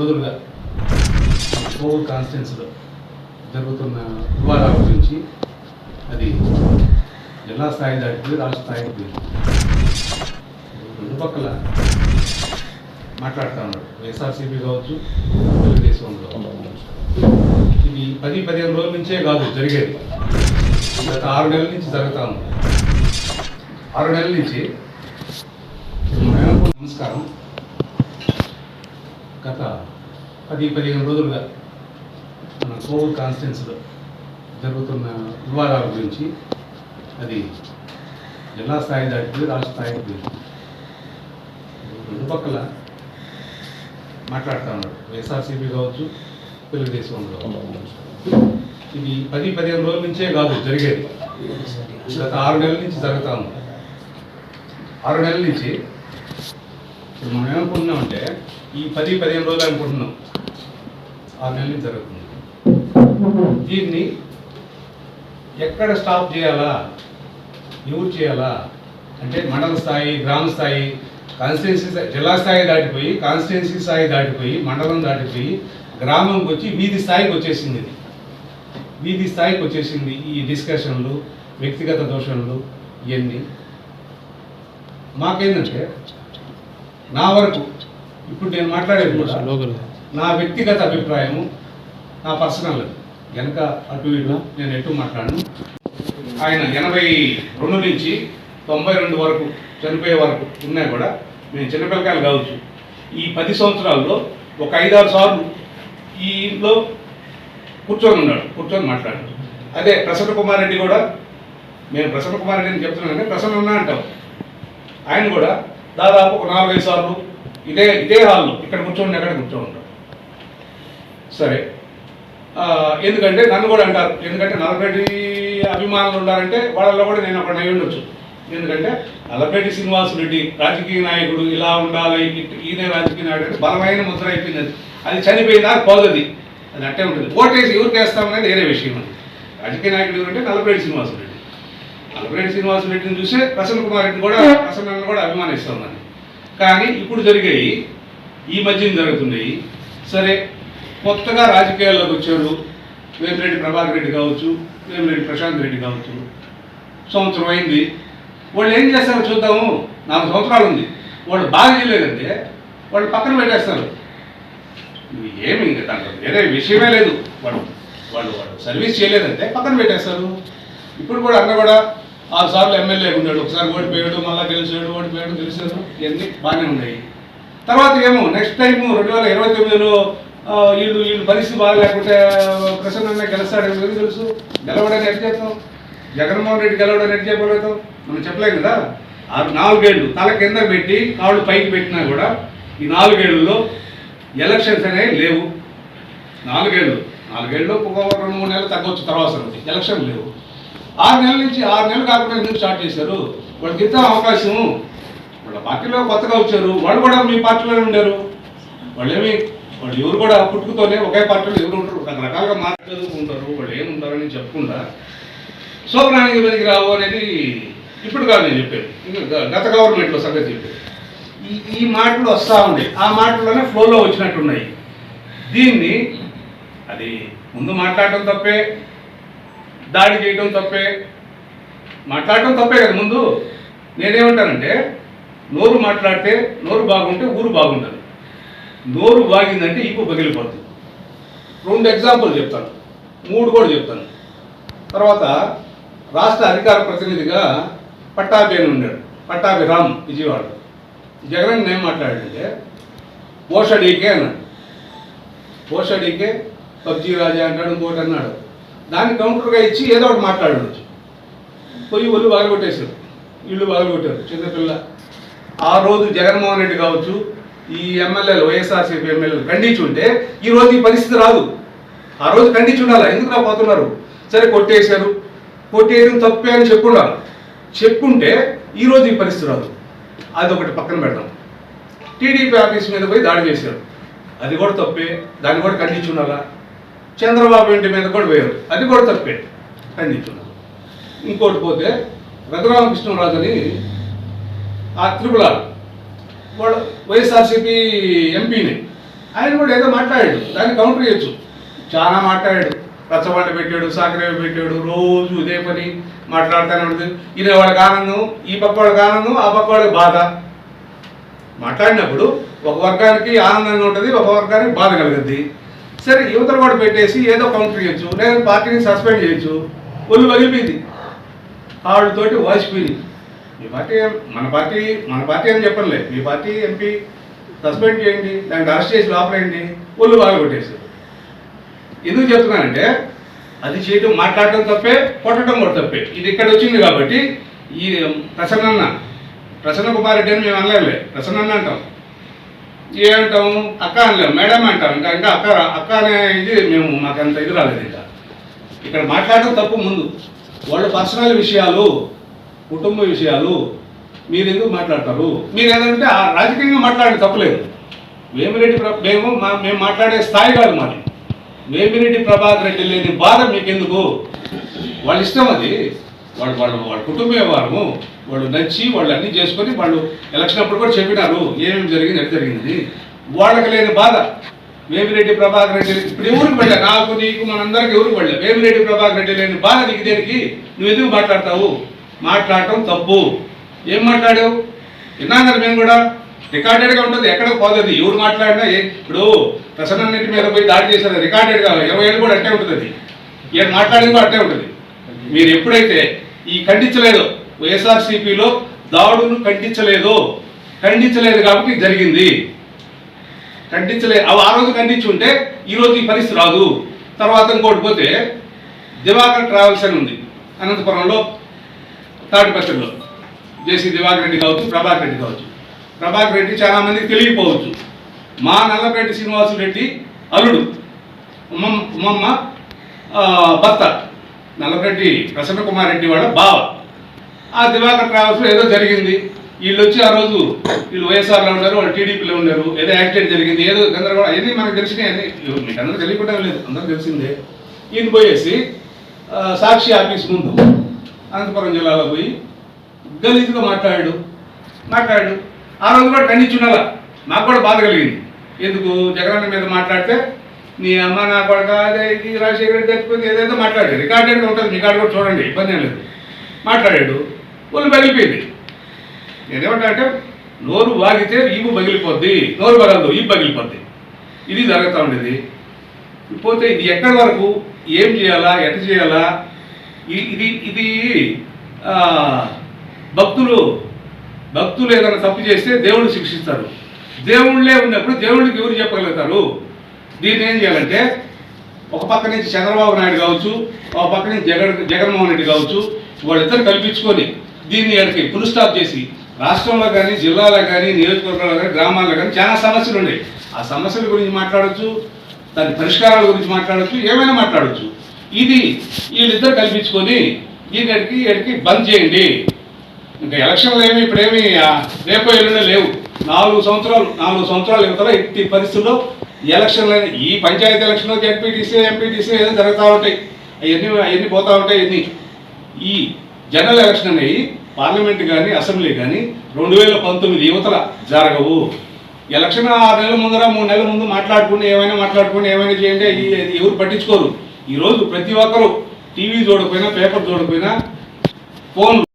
రోజులుగా కోవూరు కాన్స్టిట్యున్సీలో జరుగుతున్న వివాదాల గురించి అది జిల్లా స్థాయి దాటిపోయి రాష్ట్ర స్థాయికి పోయింది. రెండు పక్కల మాట్లాడుతూ ఉన్నాడు. వైఎస్ఆర్సీపీ కావచ్చు తెలుగుదేశం కావచ్చు. ఇది పది పదిహేను రోజుల నుంచే కాదు జరిగేది. గత ఆరు నెలల నుంచి జరుగుతూ ఉంది. ఆరు నెలల నుంచి. నమస్కారం. గత పది పదిహేను రోజులుగా మన కోవూరు కాన్స్టిట్యున్సీలో జరుగుతున్న వివాదాల గురించి అది జిల్లా స్థాయి దాటిపోయి రాష్ట్ర స్థాయికి పోయింది. రెండు పక్కల మాట్లాడుతూ ఉన్నారు. వైఎస్ఆర్సీపీ కావచ్చు తెలుగుదేశం కావచ్చు. ఇది పది పదిహేను రోజుల నుంచే కాదు జరిగేది. గత ఆరు నెలల నుంచి జరుగుతూ ఉంది. ఆరు నెలల నుంచి ఇప్పుడు మనం ఏమనుకుంటున్నామంటే ఈ పది పదిహేను రోజులు అనుకుంటున్నాం. ఆరు నెలల నుంచి జరుగుతుంది. దీన్ని ఎక్కడ స్టాప్ చేయాలా? ఎవరు చేయాలా? అంటే మండల స్థాయి గ్రామ స్థాయి కాన్స్టిట్యున్సీ జిల్లా స్థాయి దాటిపోయి కాన్స్టిట్యున్సీ స్థాయి దాటిపోయి మండలం దాటిపోయి గ్రామంకి వచ్చి వీధి స్థాయికి వచ్చేసింది ఇది. వీధి స్థాయికి వచ్చేసింది ఈ డిస్కషన్లు వ్యక్తిగత దోషణలు ఇవన్నీ. మాకేంటంటే నా వరకు ఇప్పుడు నేను మాట్లాడేది కూడా నా వ్యక్తిగత అభిప్రాయము నా పర్సనల్. వెనక అటు ఇటు నేను ఎటు మాట్లాడను. ఆయన ఎనభై రెండు నుంచి తొంభై రెండు వరకు చనిపోయే వరకు ఉన్నాయి కూడా మేము చిన్నపిల్లకాయలు కావచ్చు. ఈ పది సంవత్సరాల్లో ఒక ఐదారు సార్లు ఈ ఇంట్లో కూర్చొని ఉన్నాడు కూర్చొని మాట్లాడాడు. అదే ప్రసన్న కుమార్ రెడ్డి కూడా మేము ప్రసన్న కుమార్ రెడ్డి అని చెప్తున్నాను కానీ ప్రసన్న ఉన్నా అంటాం. ఆయన కూడా దాదాపు ఒక నాలుగైదు సార్లు ఇదే ఇదే హాల్లో ఇక్కడ కూర్చోండి అక్కడ కూర్చొని సరే. ఎందుకంటే నన్ను కూడా అంటారు. ఎందుకంటే నలభై అభిమానులు ఉన్నారంటే వాళ్ళలో కూడా నేను ఒక అయి ఉండొచ్చు ఎందుకంటే నల్లపేటి శ్రీనివాస్ రెడ్డి రాజకీయ నాయకుడు ఇలా ఉండాలి ఈయనే రాజకీయ నాయకుడు బలమైన ముద్ర అయిపోయింది. అది అది చనిపోయిందా? పోదది అది అట్టే ఉంటుంది. ఓటేసి ఎవరికి వేస్తామనేది వేరే విషయం అది. రాజకీయ నాయకుడు ఎవరంటే నల్లపేటి శ్రీనివాస్ రెడ్డి. నల్లపేటి శ్రీనివాస్ రెడ్డిని చూసే ప్రసన్న కుమార్ రెడ్డి కూడా ప్రసన్నను కూడా అభిమానిస్తాం కానీ ఇప్పుడు జరిగాయి. ఈ మధ్యన జరుగుతున్నాయి. సరే కొత్తగా రాజకీయాల్లోకి వచ్చారు. వేమిరెడ్డి ప్రభాకర్ రెడ్డి కావచ్చు వేమిరెడ్డి ప్రశాంత్ రెడ్డి కావచ్చు. సంవత్సరం అయింది. వాళ్ళు ఏం చేస్తారో చూద్దాము. నాలుగు సంవత్సరాలు ఉంది. వాళ్ళు బాగా చేయలేదంటే వాళ్ళు పక్కన పెట్టేస్తారు. ఏమి ఇంకా దాంట్లో వేరే విషయమే లేదు. వాళ్ళు వాళ్ళు వాళ్ళు సర్వీస్ చేయలేదంటే పక్కన పెట్టేస్తారు. ఇప్పుడు కూడా అన్న కూడా ఆ సార్లు ఎమ్మెల్యే ఉన్నాడు. ఒకసారి ఓడిపోయాడు మళ్ళీ గెలిచాడు ఓడిపోయాడు గెలిచాడు. ఇవన్నీ బాగానే ఉన్నాయి. తర్వాత ఏమో నెక్స్ట్ టైము రెండు వేల ఇరవై తొమ్మిదిలో వీళ్ళు వీళ్ళు పరిస్థితి బాగాలేకుంటే ప్రసన్న గెలుస్తాడని ఎవరికి తెలుసు? గెలవడానికి ఎట్ చేస్తాం? జగన్మోహన్ రెడ్డి గెలవడానికి ఎట్ చెప్పగలుగుతాం మనం చెప్పలేం కదా. ఆ నాలుగేళ్ళు తల కింద పెట్టి కాళ్ళు పైకి పెట్టినా కూడా ఈ నాలుగేళ్ళలో ఎలక్షన్స్ అనేవి లేవు. నాలుగేళ్ళు. నాలుగేళ్ళు ఒక రెండు మూడు నెలలు తగ్గొచ్చు తర్వాత ఎలక్షన్ లేవు. ఆరు నెలల నుంచి ఆరు నెలలు కాకుండా ఎందుకు స్టార్ట్ చేశారు? వాళ్ళకి ఇద్దాం అవకాశం. వాళ్ళ పార్టీలో కొత్తగా వచ్చారు. వాళ్ళు కూడా మీ పార్టీలోనే ఉండారు. వాళ్ళు ఏమి వాళ్ళు ఎవరు కూడా పుట్టుకతోనే ఒకే పార్టీలో ఎవరు ఉంటారు రకరకాలుగా మాట్లాడుతూ ఉంటారు. వాళ్ళు ఏమి ఉంటారని చెప్పకుండా శోభనానికి వెనక్కి రావు అనేది ఇప్పుడు కాదు నేను చెప్పాను గత గవర్నమెంట్లో సంగతి చెప్పాను ఈ ఈ మాటలు వస్తూ ఉన్నాయి. ఆ మాటల్లోనే ఫ్లోలో వచ్చినట్టున్నాయి. దీన్ని అది ముందు మాట్లాడటం తప్పే దాడి చేయడం తప్పే మాట్లాడటం తప్పే కదా ముందు? నేనేమంటానంటే నోరు మాట్లాడితే నోరు బాగుంటే ఊరు బాగుంటుంది నోరు బాగిందంటే ఇప్పు పగిలిపోతుంది రెండు ఎగ్జాంపుల్ చెప్తాను. మూడు కూడా చెప్తాను. తర్వాత రాష్ట్ర అధికార ప్రతినిధిగా పట్టాభి అని ఉన్నాడు. పట్టాభి రామ్ విజయవాడ. జగన్ ఏం మాట్లాడాడంటే ఓషడీకే అన్నాడు. ఓషడీకే పబ్జీ రాజా అంటాడు ఇంకోటి అన్నాడు. దాన్ని కౌంటర్గా ఇచ్చి ఏదో ఒకటి మాట్లాడవచ్చు పోయి ఒళ్ళు బాగొట్టేశారు ఇల్లు బాగొట్టారు చిన్నపిల్ల. ఆ రోజు జగన్మోహన్ రెడ్డి కావచ్చు ఈ ఎమ్మెల్యేలు వైఎస్ఆర్సీపీ ఎమ్మెల్యేలు ఖండించి ఉంటే ఈ రోజు ఈ పరిస్థితి రాదు. ఆ రోజు ఖండించి ఉండాలి? ఎందుకు రా పోతున్నారు? సరే కొట్టేశారు. కొట్టేయడం తప్పే అని చెప్పుండాలి. చెప్పుంటే ఈరోజు ఈ పరిస్థితి రాదు. అది ఒకటి పక్కన పెడదాం. టీడీపీ ఆఫీస్ మీద పోయి దాడి చేశారు. అది కూడా తప్పే. దాన్ని కూడా ఖండించి ఉండాలా? చంద్రబాబు ఇంటి మీద కూడా పోయారు అది కూడా తప్పే. ఖండించి ఇంకోటి పోతే రఘురామకృష్ణరాజు అని ఆ త్రిపుల వాళ్ళు వైఎస్ఆర్సీపీ ఎంపీని ఆయన కూడా ఏదో మాట్లాడాడు. దాన్ని కౌంటర్ చేయొచ్చు. చాలా మాట్లాడాడు. రచ్చబండ పెట్టాడు సాకరేవి పెట్టాడు రోజు ఇదే పని మాట్లాడుతూనే ఉంటుంది ఈయన వాళ్ళకి ఆనందం ఈ పక్క వాళ్ళకి ఆనందం ఆ పక్క వాళ్ళకి బాధ. మాట్లాడినప్పుడు ఒక వర్గానికి ఆనందంగా ఉంటుంది ఒక వర్గానికి బాధ కలుగుద్ది. సరే యువతలు కూడా పెట్టేసి ఏదో కౌంటర్ చేయొచ్చు లేదా పార్టీని సస్పెండ్ చేయొచ్చు ఒళ్ళు పగిలిపోయింది ఆవిడతోటి వాజ్పేయి మీ పార్టీ మన పార్టీ మన పార్టీ అని చెప్పనులే. మీ పార్టీ ఎంపీ సస్పెండ్ చేయండి దానికి అరెస్ట్ చేసి లోపలేయండి ఒళ్ళు బాగా కొట్టేసి ఎందుకు చెప్తున్నానంటే అది చేయడం మాట్లాడటం తప్పే కొట్టడం కూడా తప్పే. ఇది ఇక్కడ వచ్చింది కాబట్టి ఈ ప్రసన్న ప్రసన్న కుమార్ రెడ్డి అని మేము అనలేదులే. ప్రసన్న అంటాం. ఏమంటాం అక్క అనలేము మేడం అంటాం ఇంకా ఇంకా అక్క అక్క అనే ఇది మేము మాకు అంత ఇది రాలేదు ఇంకా. ఇక్కడ మాట్లాడడం తప్పు ముందు. వాళ్ళ పర్సనల్ విషయాలు కుటుంబ విషయాలు మీరు ఎందుకు మాట్లాడతారు? మీరు ఏదంటే ఆ రాజకీయంగా మాట్లాడే తప్పలేదు. వేమిరెడ్డి ప్ర మేము మా మేము మాట్లాడే స్థాయి కాదు మాది. వేమిరెడ్డి ప్రభాకర్ రెడ్డి లేని బాధ మీకెందుకు? వాళ్ళ ఇష్టం అది. వాళ్ళు వాళ్ళు వాళ్ళ కుటుంబ వ్యవహారము వాళ్ళు నచ్చి వాళ్ళు అన్నీ చేసుకొని వాళ్ళు ఎలక్షన్ అప్పుడు కూడా చెప్పినారు ఏమేమి జరిగింది ఎట్లా జరిగింది వాళ్ళకి లేని బాధ. వేమిరెడ్డి ప్రభాకర్ రెడ్డి ఇప్పుడు ఎవరికి వెళ్ళా నాకు నీకు మనందరికి ఎవరికి వెళ్ళా వేమిరెడ్డి ప్రభాకర్ రెడ్డి లేని బాధ నీకు దేనికి? నువ్వు ఎందుకు మాట్లాడతావు? మాట్లాడటం తప్పు. ఏం మాట్లాడావు? విన్నాం మేము కూడా? రికార్డెడ్గా ఉంటుంది. ఎక్కడ పోతుంది? ఎవరు మాట్లాడినా ఇప్పుడు ప్రసన్నన్నింటి మీద పోయి దాడి చేసేది రికార్డెడ్గా ఇరవై ఏళ్ళు కూడా అట్టే ఉంటుంది ఈయన మాట్లాడింది కూడా అట్టే ఉంటుంది. మీరు ఎప్పుడైతే ఈ ఖండించలేదు వైఎస్ఆర్సీపీలో దాడును ఖండించలేదు ఖండించలేదు కాబట్టి జరిగింది. ఖండించలే అవి ఆ రోజు ఖండించి ఉంటే ఈ రోజు ఈ పరిస్థితి రాదు. తర్వాత ఇంకోటి పోతే దివాకర్ ట్రావెల్స్ అని ఉంది అనంతపురంలో తాడిపత్రిలో జేసీ దివాకర్ రెడ్డి కావచ్చు ప్రభాకర్ రెడ్డి కావచ్చు. ప్రభాకర్ రెడ్డి చాలామందికి తెలియకపోవచ్చు. మా నల్లపేట శ్రీనివాసు రెడ్డి అల్లుడు. ఉమ్మమ్మ ఉమ్మమ్మ భర్త. నల్లగడ్డి ప్రసన్న కుమార్ రెడ్డి వాళ్ళ బావ. ఆ దివాకర్ ట్రావెల్స్లో ఏదో జరిగింది. వీళ్ళు వచ్చి ఆ రోజు వీళ్ళు వైఎస్ఆర్లో ఉన్నారు వాళ్ళు టీడీపీలో ఉన్నారు ఏదో యాక్సిడెంట్ జరిగింది ఏదో గందరగోళం అవన్నీ మనకు తెలిసినాయి మీకు అందరూ తెలియకుండా లేదు అందరూ తెలిసిందే. ఈయన పోయేసి సాక్షి ఆఫీస్ ముందు అనంతపురం జిల్లాలో పోయి గలీజ్గా మాట్లాడాడు. మాట్లాడాడు. ఆ రోజు కూడా ఖండించున్నారా నాకు కూడా బాధ కలిగింది. ఎందుకు? జగనన్న మీద మాట్లాడితే నీ అమ్మ నా కొడుక అదే ఇది రాజశేఖర ఏదైతే మాట్లాడాడు. రికార్డెడ్గా ఉంటుంది రికార్డు కూడా చూడండి ఇబ్బంది ఏం లేదు. మాట్లాడాడు ఒళ్ళు పగిలిపోయింది. నేనేమంటా అంటే నోరు వాగితే ఈపు పగిలిపోద్ది నోరు పగలదు ఈపు పగిలిపోద్ది. ఇది జరుగుతూ ఉండేది. పోతే ఇది ఎక్కడి వరకు ఏం చేయాలా ఎట చేయాలా? ఇది ఇది భక్తులు భక్తులు ఏదైనా తప్పు చేస్తే దేవుడు శిక్షిస్తారు. దేవుళ్ళే ఉన్నప్పుడు దేవుడికి ఎవరు చెప్పగలుగుతారు? దీన్ని ఏం చేయాలంటే ఒక పక్క నుంచి చంద్రబాబు నాయుడు కావచ్చు ఒక పక్క నుంచి జగన్ జగన్మోహన్ రెడ్డి కావచ్చు వాళ్ళిద్దరు కల్పించుకొని దీన్ని ఇక్కడికి ఫుల్ స్టాప్ చేసి రాష్ట్రంలో కానీ జిల్లాలో కానీ నియోజకవర్గాల్లో కానీ గ్రామాల్లో కానీ చాలా సమస్యలు ఉన్నాయి ఆ సమస్యల గురించి మాట్లాడచ్చు దాని పరిష్కారాల గురించి మాట్లాడచ్చు ఏమైనా మాట్లాడచ్చు. ఇది వీళ్ళిద్దరు కల్పించుకొని దీన్ని ఎడికి ఎడికి బంద్ చేయండి. ఇంకా ఎలక్షన్లు ఏమి ఇప్పుడేమి రేపో ఎల్లుండే లేవు. నాలుగు సంవత్సరాలు నాలుగు సంవత్సరాలు యువతలో ఇట్టి పరిస్థితుల్లో ఈ ఎలక్షన్లు ఈ పంచాయతీ ఎలక్షన్లో జడ్పీటీసీ ఎంపీటీసీ ఏదో జరుగుతూ ఉంటాయి. అవన్నీ అవన్నీ పోతూ ఉంటాయి అన్నీ ఈ జనరల్ ఎలక్షన్ అనేవి పార్లమెంట్ కానీ అసెంబ్లీ కానీ రెండు వేల పంతొమ్మిది యువతల జరగవు. ఎలక్షన్ ఆరు నెలల ముందర మూడు నెలల ముందు మాట్లాడుకుని ఏమైనా మాట్లాడుకుని ఏమైనా చేయండి ఇది ఎవరు పట్టించుకోరు. ఈరోజు ప్రతి ఒక్కరు టీవీ చూడకపోయినా పేపర్ చూడకపోయినా ఫోన్